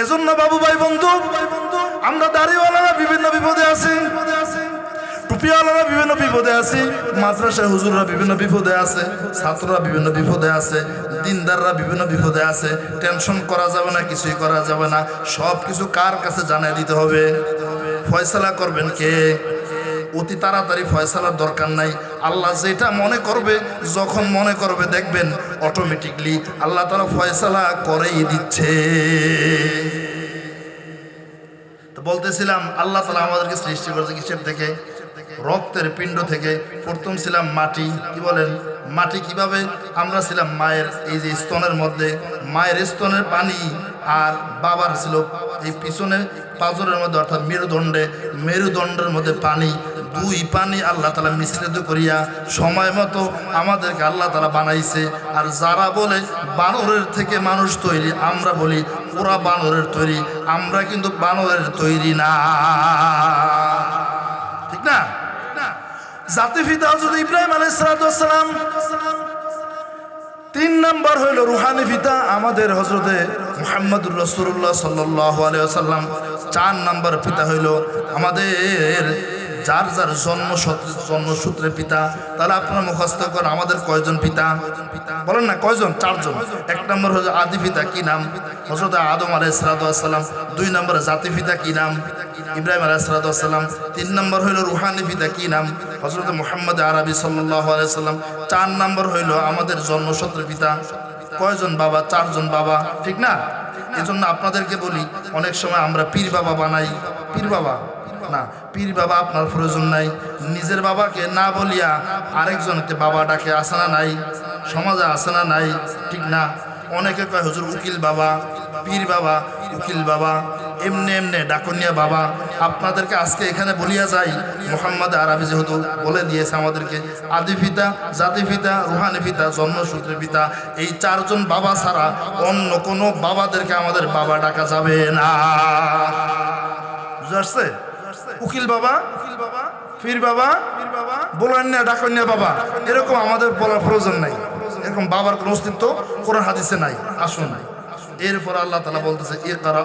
এজন্য বাবু ভাই বন্ধু, আমরা দাড়িওয়ালারা বিভিন্ন বিপদে আছি, টুপিওয়ালারা বিভিন্ন বিপদে আছি মাদ্রাসা হুজুররা বিভিন্ন বিপদে আছে, ছাত্ররা বিভিন্ন বিপদে আছে, দিনদাররা বিভিন্ন বিপদে আছে, টেনশন করা যাবে না, কিছুই করা যাবে না সব কিছু কার কাছে জানিয়ে দিতে হবে? ফয়সালা করবেন কে? অতি তাড়াতাড়ি ফয়সালার দরকার নাই। আল্লাহ যেটা মনে করবে, যখন মনে করবে দেখবেন অটোমেটিকলি আল্লাহ তালা ফয়সালা করেই দিচ্ছে। তো বলতেছিলাম, আল্লাহ তালা আমাদেরকে সৃষ্টি করেছে কিসের থেকে? রক্তের পিণ্ড থেকে। প্রথম ছিলাম মাটি। কি বলেন? মাটি কীভাবে? আমরা ছিলাম মায়ের, এই যে স্তনের মধ্যে। মায়ের স্তনের পানি আর বাবার ছিল এই পিছনে পাজরের মধ্যে, অর্থাৎ মেরুদণ্ডে। মেরুদণ্ডের মধ্যে পানি দুই পানি আল্লাহ তালা মিশ্রিত করিয়া সময় মতো আমাদেরকে আল্লাহ তালা বানাইছে। আর যারা বলে বানরের থেকে মানুষ তৈরি, আমরা বলি ওরা বানরের তৈরি, আমরা কিন্তু বানরের তৈরি না। ঠিক না? জাতি ফিতা হজরত ইব্রাহিম আলাইসালাম তিন নম্বর হইল রুহানি ফিতা আমাদের হজরতে মুহাম্মদুর রসুল্লাহ সাল্লাহ আলিয়াল্লাম চার নম্বর পিতা হইল আমাদের যার যার জন্ম জন্মসূত্রে পিতা, তাহলে আপনারা মুখস্থ করেন, আমাদের কয়জন পিতা? বলেন না, কয়জন? চারজন। এক নম্বর হলো আদি পিতা, কি নাম? হজরত আদম আলাইসালাম দুই নম্বরে জাতি পিতা, কি নাম? ইব্রাহিম আলাইসালাম তিন নম্বর হইল রুহানি পিতা, কি নাম? হজরত মোহাম্মদ আরবি সাল্লাহ চার নম্বর হইল আমাদের জন্মসূত্রে পিতা। কয়জন বাবা? চারজন বাবা। ঠিক না? এজন্য আপনাদেরকে বলি, অনেক সময় আমরা পীর বাবা বানাই। পীর বাবা? না, পীর বাবা আপনার প্রয়োজন নাই। নিজের বাবাকে না বলিয়া আরেকজনকে বাবা ডাকে আসে না নাই? সমাজে আসে না নাই? ঠিক না। অনেকে কয়, হুজুর উকিল বাবা। পীর বাবা, উকিল বাবা। এমনি এমনি ডাকনিয়া বাবা, আপনাদেরকে আজকে এখানে বলিয়া যাই। মোহাম্মদ আরবি যেহেতু বলে দিয়েছে আমাদেরকে, আদি পিতা, জাতি পিতা, রুহানি পিতা জন্মসূত্রের পিতা, এই চারজন বাবা ছাড়া অন্য কোনো বাবাদেরকে আমাদের বাবা ডাকা যাবে না। বুঝতে পারছে? উকিল বাবা উকিল বাবা ফির বাবা ফির বাবা বোলান্যা ডাকন্যা বাবা, এরকম আমাদের বলার প্রয়োজন নাই। এরকম বাবার কোনো অস্তিত্ব কোরআন হাদিসে নাই। আসুন। এরপর আল্লাহ তালা বলতেছে এ কারা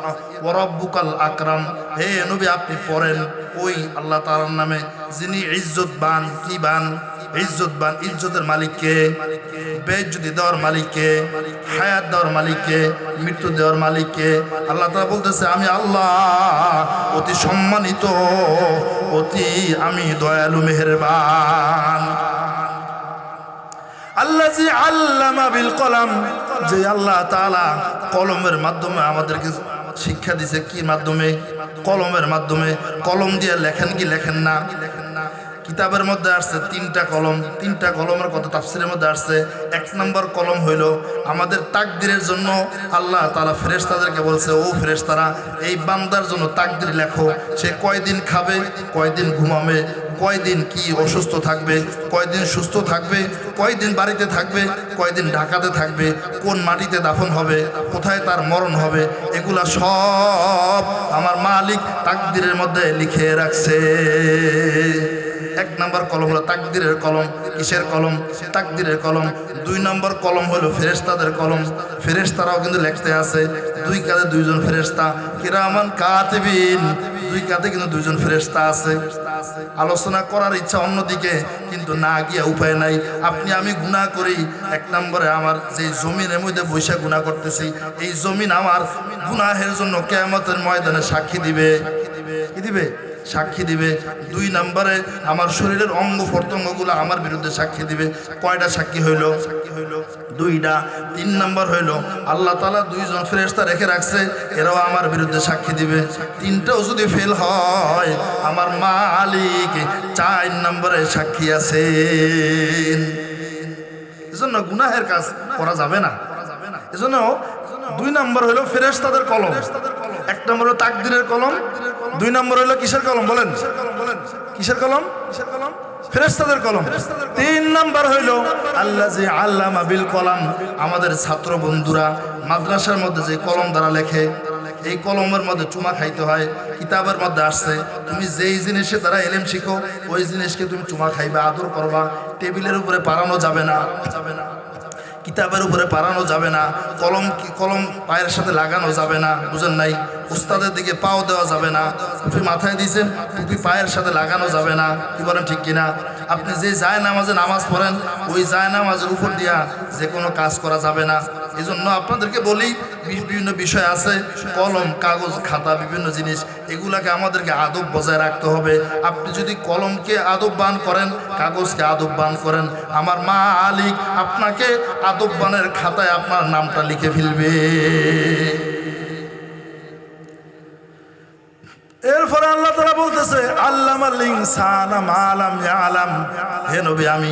ওরব্বুকাল আকরাম। হে নবী, আপনি পড়েন। ওই আল্লাহ তালার নামে যিনি ইজ্জত বান, কি বান? ইজ্জতবান ইজ্জতের মালিককে বেজ্জতি দেওয়ার মালিককে হায়াত দেওয়ার মালিককে মৃত্যু দেওয়ার মালিককে আল্লাহ তালা বলতেছে, আমি আল্লাহ, অতি সম্মানিত, অতি আমি দয়ালু, মেহেরবান। আল্লাহ আল্লামা বিল কলাম যে আল্লাহ তাআলা কলমের মাধ্যমে আমাদেরকে শিক্ষা দিছে, কি মাধ্যমে? কলমের মাধ্যমে। কলম দিয়ে লেখেন কি লেখেন না? কিতাবের মধ্যে আসছে তিনটা কলম। তিনটা কলমের কথা তাফসিরের মধ্যে আসছে। এক নম্বর কলম হইল, আমাদের তাকদিরের জন্য আল্লাহ তালা ফেরেশতাদেরকে বলছে, ও ফেরেশতারা, এই বান্দার জন্য তাকদির লেখো। সে কয়দিন খাবে, কয়দিন ঘুমাবে কয়দিন কি অসুস্থ থাকবে, কয়দিন সুস্থ থাকবে, কয়দিন বাড়িতে থাকবে, কয়দিন ঢাকাতে থাকবে, কোন মাটিতে দাফন হবে, কোথায় তার মরণ হবে, এগুলা সব আমার মালিক তাকদিরের মধ্যে লিখে রাখছে। এক নম্বর কলম হলো তাকদিরের কলম, কিসের কলম? তাকদিরের কলম। দুই নম্বর কলম হলো ফেরেশতাদের কলম। ফেরেশতারাও কিন্তু লেখতে আছে, দুই কাঁধে দুইজন ফেরেশতা। কিরামান কাতিবিন। দুই কাঁধে কিন্তু দুইজন ফেরেশতা আছে। আলোচনা করার ইচ্ছা অন্যদিকে, কিন্তু না গিয়া উপায় নাই। আপনি আমি গুণা করি। এক নম্বরে আমার যে জমিনের মধ্যে বৈশা গুণা করতেছি, এই জমিন আমার গুনাহের জন্য কেয়ামতের ময়দানে সাক্ষী দিবে। কি দিবে। সাক্ষী দিবে। দুই নম্বরে আমার শরীরের অঙ্গ প্রত্যঙ্গগুলো আমার বিরুদ্ধে সাক্ষী দিবে। কয়টা সাক্ষী হইল? সাক্ষী হইল দুইটা। তিন নম্বর হইল, আল্লাহ তালা দুইজন ফেরেস্তা রেখে রাখছে, এরাও আমার বিরুদ্ধে সাক্ষী দিবে। তিনটাও যদি ফেল হয়, আমার মালিক চার নম্বরে সাক্ষী আছে এজন্য গুনাহের কাজ করা যাবে না। এজন্য দুই নম্বর হলো ফেরেস্তাদের কলম। এক নম্বর হলো তাকদিরের কলম, দুই নম্বর হলো কিসের কলম? বলেন। কিসের কলম? কিসের কলম। ফেরেস্তাদের কলম তিন নম্বর হইল আল্লাহ যে আল্লামা বিল কলাম। আমাদের ছাত্র বন্ধুরা, মাদ্রাসার মধ্যে যে কলম দ্বারা লেখে, এই কলমের মধ্যে চুমা খাইতে হয়, কিতাবের মধ্যে আসছে। তুমি যেই জিনিসের দ্বারা এলেম শিখো, ওই জিনিসকে তুমি চুমা খাইবা, আদর করবা। টেবিলের উপরে পারানো যাবে না যাবে না। কিতাবের উপরে পারানো যাবে না, কলম কলম পায়ের সাথে লাগানো যাবে না, বুঝেন নাই? উস্তাদের দিকে পাও দেওয়া যাবে না, টুপি মাথায় দিয়েছেন, টুপি পায়ের সাথে লাগানো যাবে না, কি বলেন ঠিক কিনা? আপনি যে যায় নামাজে নামাজ পড়েন, ওই যায় নামাজের উপর দিয়া যে কোনো কাজ করা যাবে না। এই জন্য আপনাদেরকে বলি বিভিন্ন বিষয় আছে, কলম, কাগজ, খাতা, বিভিন্ন জিনিস, এগুলাকে আমাদেরকে আদব বজায় রাখতে হবে। আপনি যদি কলমকে আদব বান করেন কাগজকে আদববান করেন। আমার মা আলিক আপনাকে আদববানের খাতায় আপনার নামটা লিখে ফেলবে। এরপরে আল্লাহ তারা বলতেছে আল্লাহ ইনসানা মালাম আলাম হে নবী, আমি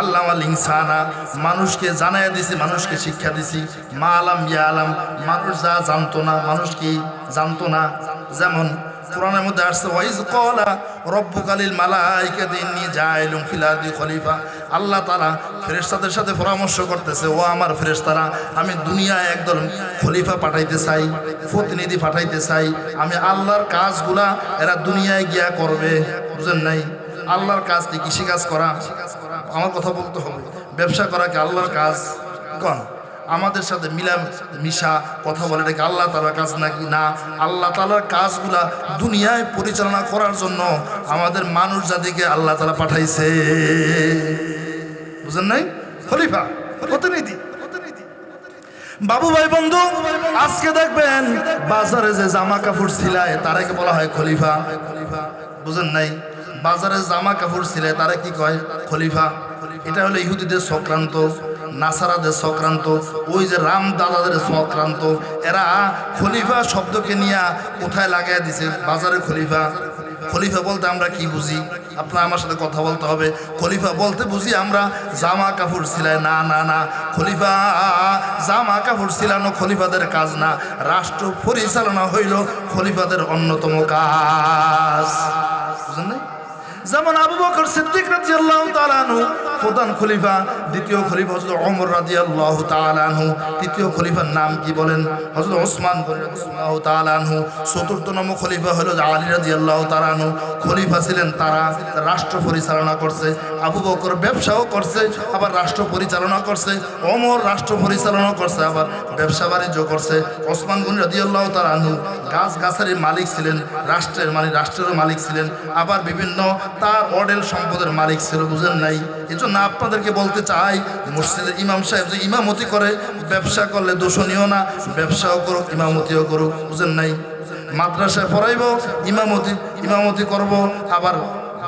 আল্লাহ ইনসানা, মানুষকে জানাই দিছি, মানুষকে শিক্ষা দিছি। মালাম আলাম মানুষ যা জানতো না, মানুষ কি জানতো না? যেমন কোরআনের মধ্যে আসছে, ওয়াইজ কলা রব্বুকালিল মালাইকাতি ইন্নী জাইলুম ফিল আরদি খলিফা। আল্লাহ তাআলা ফেরেশতাদের সাথে পরামর্শ করতেছে, ও আমার ফেরেশতারা, আমি দুনিয়ায় একদল খলিফা পাঠাইতে চাই, প্রতিনিধি পাঠাইতে চাই। আমি আল্লাহর কাজগুলা এরা দুনিয়ায় গিয়া করবে। বুঝেন নাই? আল্লাহর কাজ কি? কৃষিকাজ করা? আমার কথা বলতে হবে। ব্যবসা করা কি আল্লাহর কাজ? কন? আমাদের সাথে মিলা মিশা কথা বলে কি আল্লাহ তালার কাজ নাকি? না, আল্লাহ তালার কাজগুলা দুনিয়ায় পরিচালনা করার জন্য আমাদের মানুষ জাতিকে আল্লাহ তালা পাঠাইছে। বুঝেন নাই? খলিফা, প্রতিনিধি বাবু ভাই, বন্ধু, আজকে দেখবেন বাজারে যে জামা কাপড় সিলায় তারাকে বলা হয় খলিফা? বুঝেন নাই? বাজারে জামা কাপড় সিলায় তারা কি কয়? খলিফা। এটা হলো ইহুদিদের সক্রান্ত নাসারাদের সক্রান্ত, ওই যে রাম দাদাদের সক্রান্ত, এরা খলিফা শব্দকে নিয়ে কোথায় লাগাই দিছে? বাজারে খলিফা। খলিফা বলতে আমরা কি বুঝি? আপনার আমার সাথে কথা বলতে হবে। খলিফা বলতে বুঝি আমরা জামা কাপড় সিলাই। না না না। খলিফা, জামা কাপড় সিলানো খলিফাদের কাজ না। রাষ্ট্র পরিচালনা হইল খলিফাদের অন্যতম কাজ। বুঝলেন যেমন আবু বকর সিদ্দিক রাদিয়াল্লাহু তাআলা প্রধান খলিফা, দ্বিতীয় খলিফা হযরত ওমর রাদিয়াল্লাহু তাআলা আনহু, তৃতীয় খলিফার নাম কি বলেন? হযরত ওসমান রাদিয়াল্লাহু তাআলা আনহু। চতুর্থ নম্বর খলিফা হলো আলী রাদিয়াল্লাহু তাআলা আনহু। খলিফা ছিলেন তারা রাষ্ট্র পরিচালনা করছে, আবু বকর ব্যবসাও করছে, আবার রাষ্ট্র পরিচালনা করছে অমর রাষ্ট্র পরিচালনা করছে, আবার ব্যবসা বাণিজ্য করছে। ওসমান গনি রাদিয়াল্লাহু তাআলা আনহু গাছ গাছারির মালিক ছিলেন, রাষ্ট্রের মানে রাষ্ট্রেরও মালিক ছিলেন, আবার বিভিন্ন তার অডেল সম্পদের মালিক ছিল, বুঝেন নাই? এই জন্য আপনাদেরকে বলতে চাই মসজিদের ইমাম সাহেব যে ইমামতি করে, ব্যবসা করলে দোষণীয় না, ব্যবসাও করুক, ইমামতিও করুক, বুঝেন নাই? মাদ্রাসায় পড়াইব, ইমামতি ইমামতি করব, আবার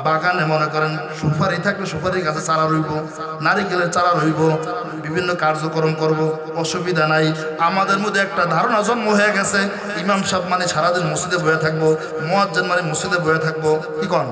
বাগানে মনে করেন সুপারি থাকলে সুপারি গাছে চারা রইব, নারিকেলের চারা রইব, বিভিন্ন কার্যক্রম করব, অসুবিধা নাই। আমাদের মধ্যে একটা ধারণা জন্ম হয়ে গেছে, ইমাম সাহেব মানে সারাদিন মসজিদে বয়ে থাকব, মোয়াজ্জেন মানে মসজিদে বয়ে থাকব, কি কন?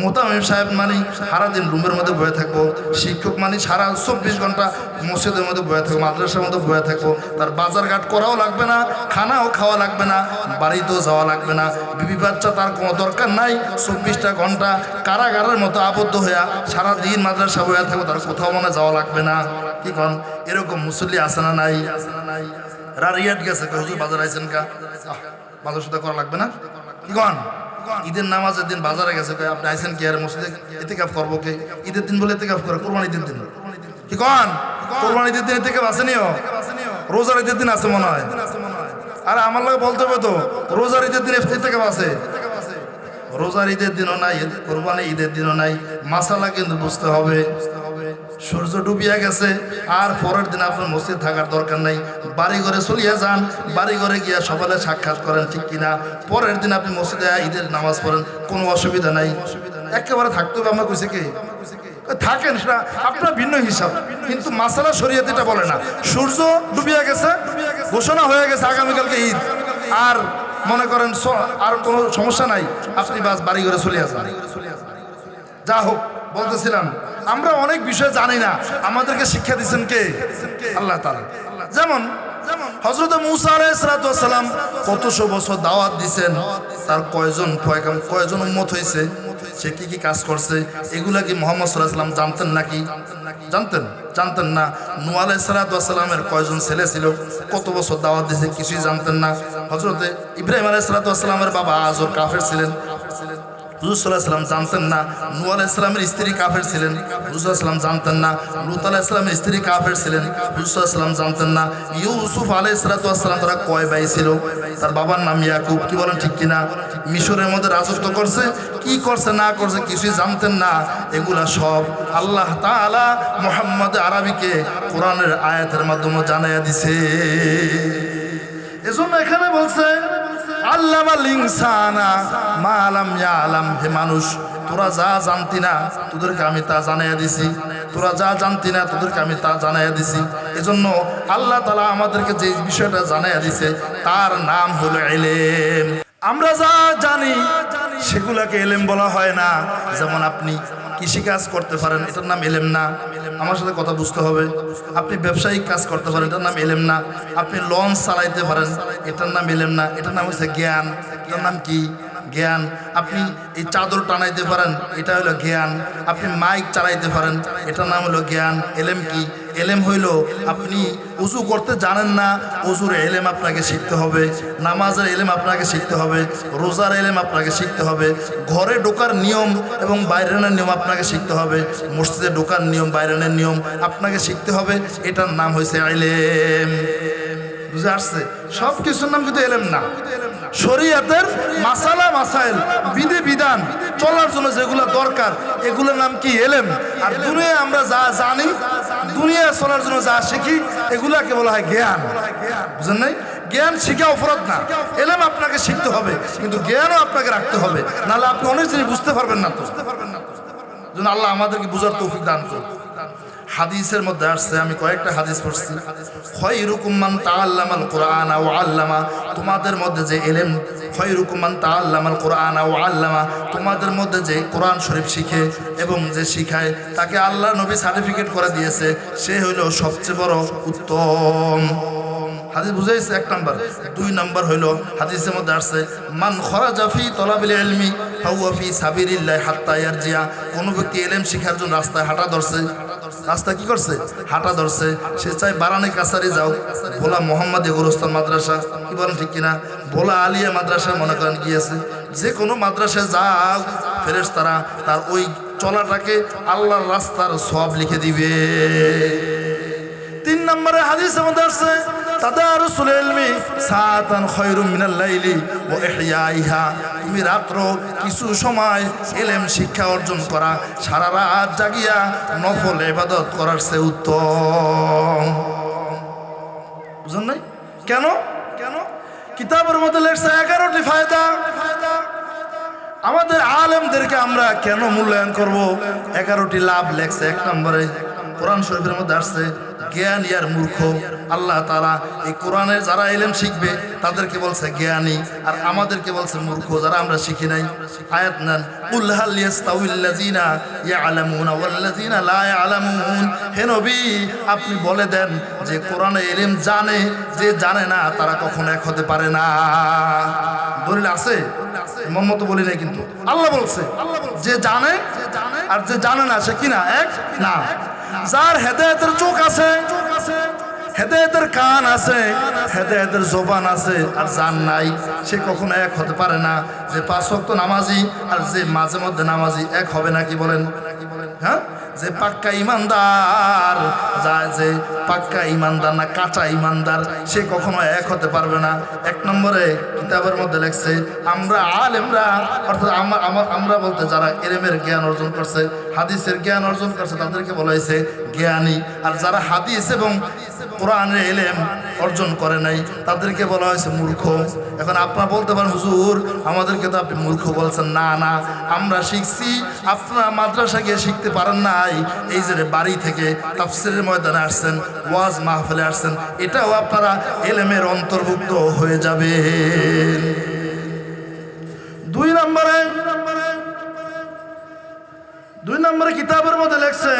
মোতামিম সাহেব মানে সারাদিন রুমের মধ্যে বয়ে থাকব, শিক্ষক মানে সারা চব্বিশ ঘণ্টা মসজিদের মধ্যে বয়ে থাকব, মাদ্রাসার মধ্যে বয়ে থাকব। তার বাজার ঘাট করাও লাগবে না, খানাও খাওয়া লাগবে না, বাড়িতেও যাওয়া লাগবে না। বিবি বাচ্চা তার কোনো দরকার নাই, চব্বিশটা ঘণ্টা কারাগারের মতো আবদ্ধ হইয়া সারাদিন মাদ্রাসা বয়ে থাকব, তার কোথাও মনে যাওয়া লাগবে না। কি কন, এরকম মুসল্লি আসে না নাই? রারিয়াট গেছে বাজার আইছেন কা? বাজার করা লাগবে না? কি কন? ঈদের নামাজের দিন বাজারে গেছে আপনি আইসেন কি আর মসজিদে? এতেকাফ করব কে? ঈদের দিন বলে এতেকাফ করে কোরবানি ঈদের দিন। কি কন? কোরবানি ঈদের দিন এতেকাফ আসেনিও রোজার ঈদের দিন আছে মনে হয়। আরে আমার লাগে বলতে হবে তো, রোজার ঈদের দিন এতে কাপ আছে। রোজার ঈদের দিনও নাই কোরবানি ঈদের দিনও নাই। মাসালা কিন্তু বুঝতে হবে। সূর্য ডুবিয়া গেছে, আর পরের দিন আপনার মসজিদ থাকার দরকার নাই। বাড়ি ঘরে চলিয়া যান বাড়ি ঘরে গিয়া সকালে সাক্ষাৎ করেন, ঠিক কিনা? পরের দিন আপনি মসজিদে ঈদের নামাজ পড়েন, কোনো অসুবিধা নাই। একেবারে থাকতে হবে আমরা কইছে কি? থাকেন সেটা, আপনার ভিন্ন হিসাব। কিন্তু মাসালা শরীয়ত এটা বলে না। সূর্য ডুবিয়া গেছে, ঘোষণা হয়ে গেছে আগামীকালকে ঈদ। আর মনে করেন আর কোনো সমস্যা নাই, আপনি বাস বাড়ি ঘরে চলে আসেন যা হোক, বলতেছিলাম আমরা অনেক বিষয় জানি না। আমাদেরকে শিক্ষা দিচ্ছেন কে? আল্লাহ তালা যেমন মুসা কতশো বছর দাওয়াত দিছেন, তার কয়জন কয়জন হয়েছে কাজ করছে, এগুলা কি জানতেন নাকি? জানতেন জানতেন না। কয়জন ছেলে ছিল, কত বছর দাওয়াত দিয়েছে কিছুই জানতেন না। হজরতে ইব্রাহিম আলাইসালামের বাবা আজর কাফের ছিলেন হুজুর জানতেন না। নু আলাহ ইসলামের স্ত্রী কাফের ছিলেন। হুজুর জানতেন না। লুত আলাহ ইসলামের স্ত্রী কাফের ছিলেন। হুজুর জানতেন না। ইউসুফ আলাহ ইসলাতাম তারা কয় ভাই ছিল? তার বাবার নাম ইয়াকুব। কি বলেন ঠিক কিনা? মিশরের মধ্যে রাজত্ব করছে। কি করছে, না করছে কিছুই জানতেন না। এগুলা সব আল্লাহ তাআলা মোহাম্মদ আরবিকে কোরআনের আয়াতের মাধ্যমে জানাইয়া দিছে। এজন্য এখানে বলছে আল্লামা লিংসানা মালাম আলাম হে মানুষ, তোরা যা জানতি না, তোদেরকে আমি তা জানাইয়া দিছি। তোরা যা জানতি না, তোদেরকে আমি তা জানাইয়া দিছি। এজন্য আল্লাহ তালা আমাদেরকে যে বিষয়টা জানাইয়া দিছে, তার নাম হলো এলেম আমরা যা জানি, সেগুলাকে এলেম বলা হয় না। যেমন আপনি কৃষিকাজ করতে পারেন, এটার নাম এলেম না। আমার সাথে কথা বুঝতে হবে। আপনি ব্যবসায়িক কাজ করতে পারেন, এটার নাম এলেম না। আপনি লঞ্চ চালাইতে পারেন, এটার নাম এলেম না। এটার নাম হচ্ছে জ্ঞান। এটার নাম কি? জ্ঞান। আপনি এই চাদর টানাইতে পারেন, এটা হলো জ্ঞান। আপনি মাইক চালাইতে পারেন এটার নাম হলো জ্ঞান। এলেম কি? এলেম হইল আপনি উজু করতে জানেন না, উজুর এলেম আপনাকে শিখতে হবে, নামাজের এলেম আপনাকে শিখতে হবে, রোজার এলেম আপনাকে শিখতে হবে, ঘরে ঢোকার নিয়ম এবং বাইরেনের নিয়ম আপনাকে শিখতে হবে, মসজিদে ঢোকার নিয়ম, বাইরের নিয়ম আপনাকে শিখতে হবে, এটার নাম হয়েছে এলেম। বুঝে আসছে? সব কিছুর নাম কিন্তু এলেম না। মাসালা, মাসাইল, বিধি, বিধান চলার জন্য যেগুলো দরকার, এগুলোর নাম কি? এলেম। আর দুনিয়া আমরা যা জানি দুনিয়া চলার জন্য যা শিখি, এগুলাকে বলা হয় জ্ঞান। বুঝেন নাই? জ্ঞান শিখা অপরাধ না। এলেম আপনাকে শিখতে হবে, কিন্তু জ্ঞানও আপনাকে রাখতে হবে। নাহলে আপনি অনেক জিনিস বুঝতে পারবেন না বুঝতে পারবেন না আল্লাহ আমাদেরকে বুঝার তৌফিক দান করুন। হাদিসের মধ্যে আসছে, আমি কয়েকটা হাদিস পড়ছি। খয়রুকুম্মান তাআল্লামাল কোরআন ও আল্লামা, তোমাদের মধ্যে যে এলেম খয়রুকুম্মান তাআল্লামাল কোরআন ও আল্লামা, তোমাদের মধ্যে যে কোরআন শরীফ শিখে এবং যে শিখায়, তাকে আল্লাহ নবী সার্টিফিকেট করে দিয়েছে, সে হইল সবচেয়ে বড় উত্তম। হাদিস বুঝাইছে এক নাম্বার। দুই নাম্বার হইল হাদিসের মধ্যে আসছে, মান খরাজা ফি তলাবিল ইলমি, ফাহুয়া ফি সাবিলিল্লাহ হাত্তা ইয়ারজিয়া। কোনো ব্যক্তি এলেম শিখার জন্য রাস্তায় হাঁটা ধরছে রাস্তা কি করছে? হাঁটা ধরছে। সে চাই বারানি কাছারি যাও। ভোলা মোহাম্মদ গুরুস্তান মাদ্রাসা। কি বলেন, ঠিক কিনা? ভোলা আলিয়া মাদ্রাসা মনে করেন গিয়েছে। যে কোনো মাদ্রাসায় যাও ফেরেস তারা তার ওই চলাটাকে আল্লাহর রাস্তার সব লিখে দিবে। তিন নম্বরে হাদিস আমাদের আসছে তাদারুসুল ইলমি সাতান খায়রুম মিনাল লাইলি ওয়া ইহইয়াইহা তুমি রাত্র কিছু সময় এলেম শিক্ষা অর্জন করা, সারা রাত জাগিয়া নফল ইবাদত করার চেয়ে উত্তম। বুঝুন নাই? কেন? কেন? কিতাবের মধ্যে লেখছে এগারোটি ফায়দা। আমাদের আলেমদেরকে আমরা কেন মূল্যায়ন করব? এগারোটি লাভ লেখছে এক নম্বরে। কোরআন শরীফের মধ্যে আসছে, জ্ঞান ইয়ার মূর্খ। আল্লাহ তারা এই কোরআনের যারা এলেম শিখবে, তাদেরকে বলছে জ্ঞানী, আর আমাদেরকে বলছে মূর্খ, যারা আমরা শিখি নাই। আয়াত নেন আপনি বলে দেন যে কোরআনে এলেম জানে, যে জানে না, তারা কখনো এক হতে পারে না। দলিল আছে? মন বলি নাই কিন্তু। আল্লাহ বলছে আল্লাহ যে জানে, আর যে জানে না, সে কিনা এক? না। যার হেদায়তের চোখ আছে, হেদায়তের কান আছে, হেদায়তের জোবান আছে, আর জান নাই, সে কখনো এক হতে পারে না। যে পাঁচ শক্ত নামাজি আর যে মাঝে মধ্যে নামাজি এক হবে না কি বলেন? হ্যাঁ? যে পাক্কা ইমানদার যা যে পাক্কা ইমানদার না কাঁচা ইমানদার, সে কখনো এক হতে পারবে না। এক নম্বরে কিতাবের মধ্যে লেখছে, আমরা আলেমরা, অর্থাৎ আমার আমার আমরা বলতে যারা এলেমের জ্ঞান অর্জন করছে, হাদিসের জ্ঞান অর্জন করছে, তাদেরকে বলা হয়েছে জ্ঞানী। আর যারা হাদিস এবং কোরআনের এলেম অর্জন করে নাই। তাদেরকে বলা হয়েছে মূর্খ। এখন আপনারা বলতে পারেন, হুজুর, আমাদেরকে তো আপনি মূর্খ বলছেন। না না, আমরা শিখছি, আপনারা মাদ্রাসা গিয়ে শিখতে পারেন নাই। এই যে বাড়ি থেকে তাফসিরের ময়দানে আসছেন, ওয়াজ মাহফিলে আসছেন, এটাও আপনারা এলেমের অন্তর্ভুক্ত হয়ে যাবে দুই নম্বরে দুই নম্বরে কিতাবের মধ্যে লেখছে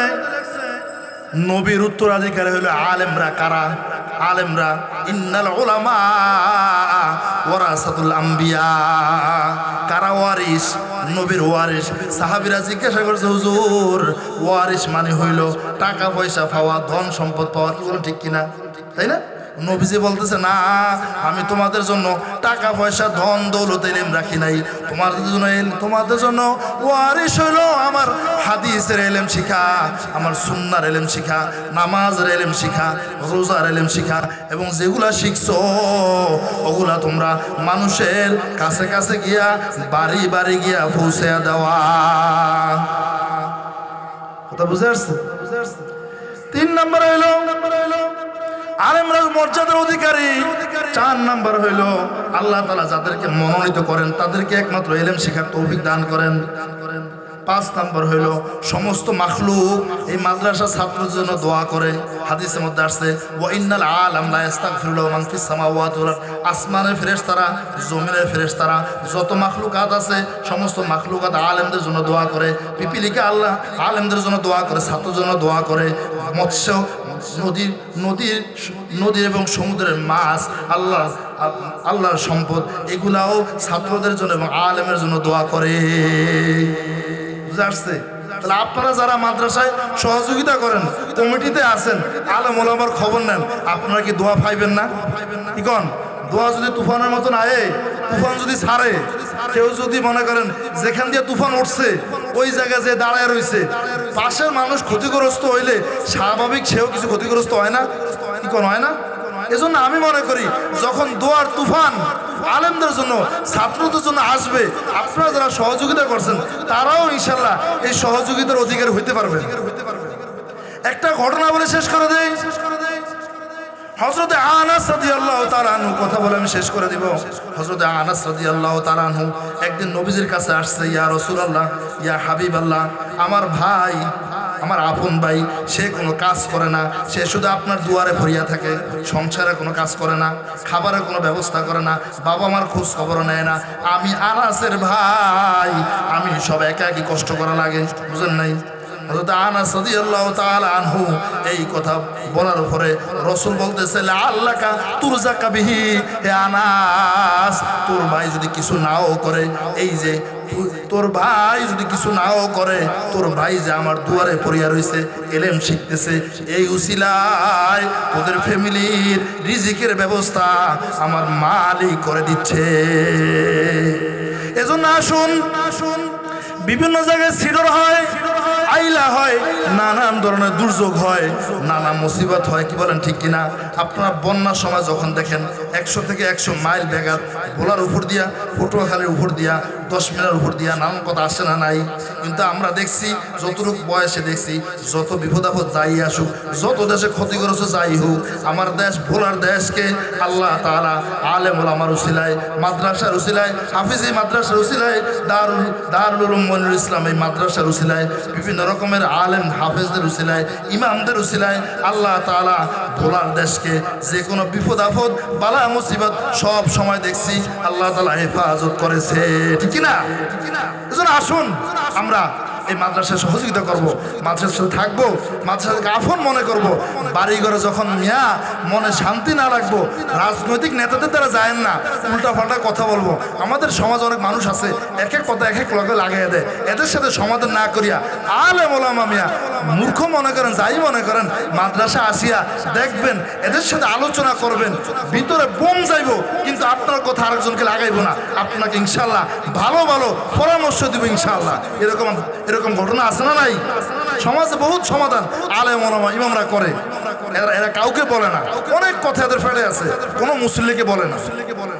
নবীর উত্তরাধিকারী হলো আলেমরা কারা? আলেমরা ইন্নাল উলামা ওয়ারাসাতুল আম্বিয়া। কারা ওয়ারিস নবীর ওয়ারিস সাহাবিরা জিজ্ঞাসা করছে, হুজুর ওয়ারিস মানে হইল টাকা পয়সা পাওয়া ধন সম্পদ পাওয়া, কি ঠিক কিনা? তাই না? নবীজি বলতেছে, না, আমি তোমাদের জন্য টাকা, পয়সা, ধন, দৌলত এলেম রাখি নাই। তোমাদের জন্য তোমাদের জন্য ওয়ারিস হইল আমার হাদিসের এলেম শিখা আমার সুন্নার এলেম শিখা নামাজের এলেম শিখা রোজার এলেম শিখা এবং যেগুলা শিখছো, ওগুলা তোমরা মানুষের কাছে কাছে গিয়া, বাড়ি বাড়ি গিয়া পৌঁছে দেওয়া। কথা বুঝে আসছে? তিন নম্বর হইল মর্যাদার অধিকারী। চার নাম্বার আল্লাহ যাদেরকে মনোনীত করেন, তাদেরকে একমাত্র এলেম শিখার তৌফিক দান করেন। পাঁচ নাম্বার হইল, সমস্ত মাখলুক এই মাদ্রাসা ছাত্রের জন্য দোয়া করে। হাদিসের মধ্যে আসছে ও ইন্নাল আলাম লা ইস্তাগফিরুল্লাহু মান ফিস সামাওয়াতি ওয়াল। আসমানের যত মাখলুকাত আছে, সমস্ত মাখলুকাত আলেমদের জন্য দোয়া করে। পিপিলিকা আল্লাহ আলেমদের জন্য দোয়া করে ছাত্রের জন্য দোয়া করে। মৎস্য নদীর নদীর নদী এবং সমুদ্রের মাছ, আল্লাহ, আল্লাহর সম্পদ, এগুলাও ছাত্রদের জন্য এবং আলেমের জন্য দোয়া করে। বুঝে আসছে? তাহলে আপনারা যারা মাদ্রাসায় সহযোগিতা করেন, কমিটিতে আছেন, আলেম ওলামার খবর নেন, আপনারা কি দোয়া পাইবেন না? কি কন? দোয়া যদি তুফানের মতন আয়ে, তুফান যদি ছাড়ে, কেউ যদি মনে করেন, যেখান দিয়ে তুফান উঠছে ওই জায়গায় যে দাঁড়ায় রয়েছে, পাশের মানুষ ক্ষতিগ্রস্ত হইলে স্বাভাবিক সেও কিছু ক্ষতিগ্রস্ত হয় না কোন হয় না? এজন্য আমি মনে করি, যখন দোয়ার তুফান আলেমদের জন্য, ছাত্রদের জন্য আসবে, আপনারা যারা সহযোগিতা করছেন, তারাও ইনশাল্লাহ এই সহযোগিতার অধিকার হইতে পারবেন একটা ঘটনা বলে শেষ করে দেয় হজরতে আনাস রাদি আল্লাহ তালানহু কথা বলে আমি শেষ করে দিব। হজরতে আনাস রাদি আল্লাহ তালানহু একদিন নবীজির কাছে আসছে, ইয়া রসুল আল্লাহ ইয়া হাবিব আল্লাহ আমার ভাই, আমার আপন ভাই, সে কোনো কাজ করে না, সে শুধু আপনার দুয়ারে ভরিয়া থাকে, সংসারে কোনো কাজ করে না খাবারের কোনো ব্যবস্থা করে না, বাবা আমার খোঁজ খবর নেয় না, আমি আনাসের ভাই, আমি সব একা একই কষ্ট করা লাগে, বুঝেন নাই? আনাস রাদিয়াল্লাহু তাআলা আনহু এই কথা বলার পরে রসুল বলতেছে আল্লাহকা তুরজাকা বিহি, হে আনাস, তোর ভাই যদি কিছু নাও করে, এই যে তোর ভাই যদি কিছু নাও করে, তোর ভাই যে আমার দুয়ারে পড়িয়া রয়েছে এলেম শিখতেছে, এই উসিলায় ওদের ফ্যামিলির রিজিকের ব্যবস্থা আমার মালিক করে দিচ্ছে। এজন্য আসুন আসুন, বিভিন্ন জায়গায় সিডর হয়। আইলা হয়, নানান ধরনের দুর্যোগ হয়, নানা মুসিবত হয়, কি বলেন ঠিক কিনা? আপনারা বন্যার সময় যখন দেখেন, একশো থেকে একশো মাইল বেগাত ভোলার উপর দিয়া, পটুয়াখালীর উপর দিয়া, দশ মিনার উপর দিয়া, নানান কথা আসে না নাই? কিন্তু আমরা দেখছি, যতটুকু বয়সে দেখছি, যত বিপদ আপদ যাই আসুক, যত দেশে ক্ষতিগ্রস্ত যাই হোক, আমার দেশ, ভোলার দেশকে আল্লাহ তাআলা আলেম আমার উসিলায় মাদ্রাসার উসিলায় হাফিজি মাদ্রাসার উসিলায় দারুল দারুল মনিরুল ইসলাম এই মাদ্রাসার উসিলায় বিভিন্ন রকমের আলেম হাফেজদের উসিলায়, ইমামদের উসিলায় আল্লাহ তালা ভোলার দেশকে যে কোনো বিপদ আপদ, বালা মুসিবত সব সময় দেখছি আল্লাহ তালা হেফাজত করেছে। ঠিক না এজন্য আসুন। আমরা এই মাদ্রাসায় সহযোগিতা করব, মাদ্রাসার সাথে থাকব মাদ্রাসাকে আফন মনে করব। বাড়ি ঘরে যখন মিয়া মনে শান্তি না রাখব, রাজনৈতিক নেতাদের দ্বারা যায় না উল্টা পাল্টা কথা বলব। আমাদের সমাজ অনেক মানুষ আছে, এক এক কথা, এক এক লগে লাগিয়ে দেয়। এদের সাথে সমাধান না করিয়া আলে মোলামা মিয়া মূর্খ মনে করেন, যাই মনে করেন, মাদ্রাসা আসিয়া দেখবেন, এদের সাথে আলোচনা করবেন, ভিতরে বোম যাইব, কিন্তু আপনার কথা আরেকজনকে লাগাইবো না। আপনাকে ইনশাল্লাহ ভালো ভালো পরামর্শ দিব ইনশাল্লাহ। এরকম এরকম ঘটনা আছে না নাই? সমাজে বহুত সমাধান। আলে মোলামা ইমামরা করে। এরা এরা কাউকে বলে না। অনেক কথা এদের ফেলে আছে। কোনো মুসল্লিকে বলে না।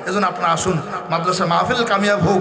এজন্য আপনার আসুন। মাদ্রাসা মাহফিল কামিয়াব হোক।